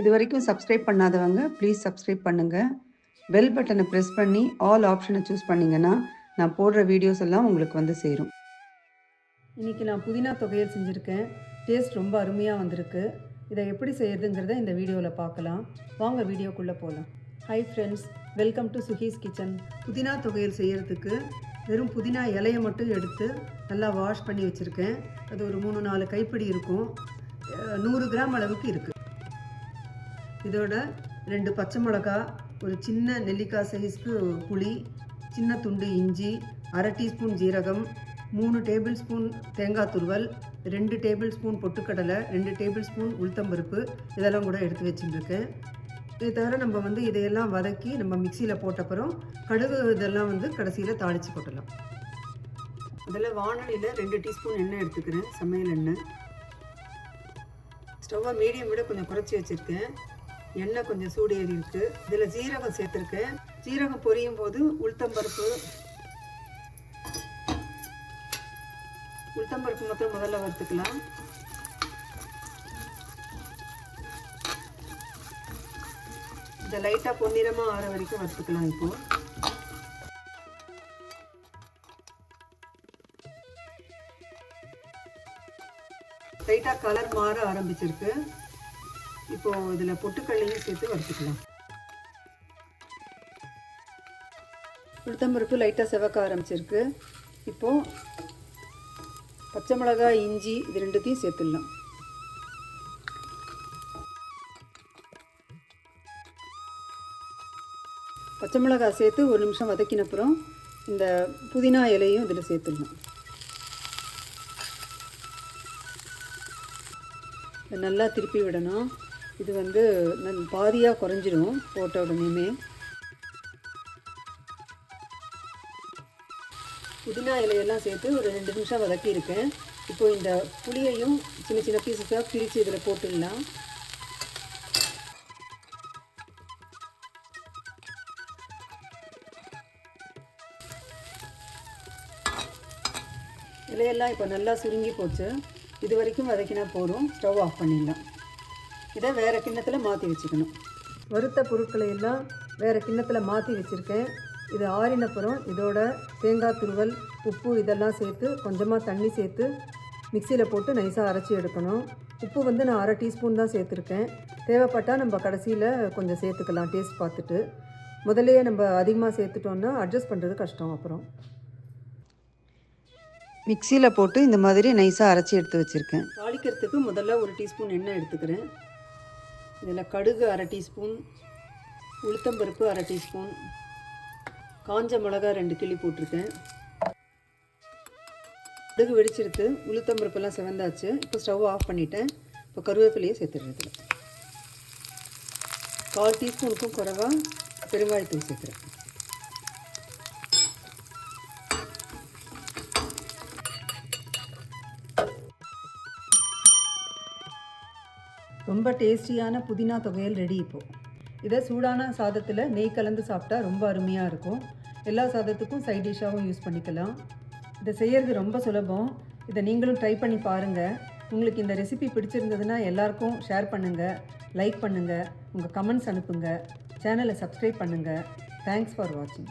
இது வரைக்கும் சப்ஸ்கிரைப் பண்ணாதவங்க ப்ளீஸ் சப்ஸ்கிரைப் பண்ணுங்கள் பெல் பட்டனை ப்ரெஸ் பண்ணி ஆல் ஆப்ஷனை சூஸ் பண்ணிங்கன்னா நான் போடுற வீடியோஸ் எல்லாம் உங்களுக்கு வந்து சேரும். இன்றைக்கி நான் புதினா தொகையல் செஞ்சுருக்கேன். டேஸ்ட் ரொம்ப அருமையாக வந்திருக்கு. இதை எப்படி செய்கிறதுங்கிறத இந்த வீடியோவில் பார்க்கலாம். வாங்க வீடியோக்குள்ளே போகலாம் hi friends welcome to Suhee's kitchen புதினா தொகையல் செய்கிறதுக்கு வெறும் புதினா இலையை மட்டும் எடுத்து நல்லா வாஷ் பண்ணி வச்சுருக்கேன். அது ஒரு மூணு நாலு கைப்பிடி இருக்கும். நூறு கிராம் அளவுக்கு இருக்குது இதோட ரெண்டு பச்சை மிளகா ஒரு சின்ன நெல்லிக்காய் சைஸ்க்கு புளி சின்ன துண்டு இஞ்சி அரை டீஸ்பூன் ஜீரகம் மூணு டேபிள் ஸ்பூன் தேங்காய் துருவல் ரெண்டு டேபிள் ஸ்பூன் பொட்டுக்கடலை ரெண்டு டேபிள் ஸ்பூன் உளுத்தம்பருப்பு இதெல்லாம் கூட எடுத்து வச்சுட்டுருக்கேன் இது தவிர நம்ம வந்து இதையெல்லாம் வதக்கி நம்ம மிக்சியில் போட்டப்புறம் கடுகு இதெல்லாம் வந்து கடைசியில் தாளித்து போட்டலாம் அதில் வானொலியில் ரெண்டு டீஸ்பூன் எண்ணெய் எடுத்துக்கிறேன் சமையல் எண்ணெய். ஸ்டவ்வை மீடியம் விட கொஞ்சம் குறைச்சி வச்சுருக்கேன். எண்ணெய் கொஞ்சம் சூடு ஏறி இருக்கு. இதில் ஜீரகம் சேர்த்துருக்கேன். ஜீரகம் பொரியும் போது உளுத்தம்பருப்பு உளுத்தம்பருப்பு மட்டும் முதல்ல வறுத்துக்கலாம். இதை லைட்டாக பொன்னிறமாக ஆற வரைக்கும் வறுத்துக்கலாம் இப்போ. லைட்டாக கலர் மாற ஆரம்பிச்சிருக்கு. இப்போ இதில் பொட்டுக்கல்லையும் சேர்த்து வறுத்துக்கலாம். உளுத்தம்பருப்பு லைட்டாக செவக்க ஆரம்பிச்சிருக்கு. இப்போ பச்சை மிளகாய் இஞ்சி இது ரெண்டுத்தையும் சேர்த்துடலாம். பச்சை மிளகாய் சேர்த்து ஒரு நிமிஷம் வதக்கின அப்புறம் இந்த புதினா இலையும் இதில் சேர்த்துடலாம். நல்லா திருப்பி விடணும். இது வந்து பாதியாக குறைஞ்சிடும் போட்ட உடனேயுமே புதினா இலையெல்லாம் சேர்த்து ஒரு ரெண்டு நிமிஷம் வதக்கியிருக்கேன். இப்போ இந்த புளியையும் சின்ன சின்ன பீசஸாக பிரித்து இதில் போட்டுடலாம். இலையெல்லாம் இப்போ நல்லா சுருங்கி போச்சு. இது வரைக்கும் வதக்கினா போதும். ஸ்டவ் ஆஃப் பண்ணிடலாம். இதை வேறு கிண்ணத்தில் மாற்றி வச்சுக்கணும். வறுத்த பொருட்களை எல்லாம் வேறு கிண்ணத்தில் மாற்றி வச்சுருக்கேன். இது ஆறினப்புறம் இதோட தேங்காய் துருவல் உப்பு இதெல்லாம் சேர்த்து கொஞ்சமாக தண்ணி சேர்த்து மிக்சியில் போட்டு நைஸாக அரைச்சி எடுக்கணும். உப்பு வந்து நான் அரை டீஸ்பூன் தான் சேர்த்துருக்கேன். தேவைப்பட்டால் நம்ம கடைசியில் கொஞ்சம் சேர்த்துக்கலாம் டேஸ்ட் பார்த்துட்டு. முதல்லையே நம்ம அதிகமாக சேர்த்துட்டோன்னா அட்ஜஸ்ட் பண்ணுறது கஷ்டம் அப்புறம். மிக்சியில் போட்டு இந்த மாதிரி நைஸாக அரைச்சி எடுத்து வச்சுருக்கேன். தாளிக்கிறதுக்கு முதல்ல ஒரு டீஸ்பூன் எண்ணெய் எடுத்துக்கிறேன். இதில் கடுகு அரை டீஸ்பூன் உளுத்தம்பருப்பு அரை டீஸ்பூன் காஞ்ச மிளகா ரெண்டு கிளி போட்டிருக்கேன். கடுகு வெடிச்சிருத்து உளுத்தம்பருப்பெல்லாம் செவந்தாச்சு. இப்போ ஸ்டவ் ஆஃப் பண்ணிட்டேன். இப்போ கருவேப்பிலையை சேர்த்துடுறது கால் டீஸ்பூனுக்கும் குறைவாக பெருங்காயத்தூள் சேர்க்குறேன் ரொம்ப டேஸ்டியான புதினா தொகையல் ரெடி இப்போது இதை சூடான சாதத்தில் நெய் கலந்து சாப்பிட்டா ரொம்ப அருமையாக இருக்கும். எல்லா சாதத்துக்கும் சைட் டிஷ்ஷாகவும் யூஸ் பண்ணிக்கலாம். இதை செய்கிறது ரொம்ப சுலபம். இதை நீங்களும் ட்ரை பண்ணி பாருங்கள் உங்களுக்கு இந்த ரெசிபி பிடிச்சிருந்ததுன்னா எல்லாருக்கும் ஷேர் பண்ணுங்கள் லைக் பண்ணுங்கள் உங்கள் கமெண்ட்ஸ் அனுப்புங்க சேனலை சப்ஸ்கிரைப் பண்ணுங்கள் தேங்க்ஸ் ஃபார் வாட்சிங்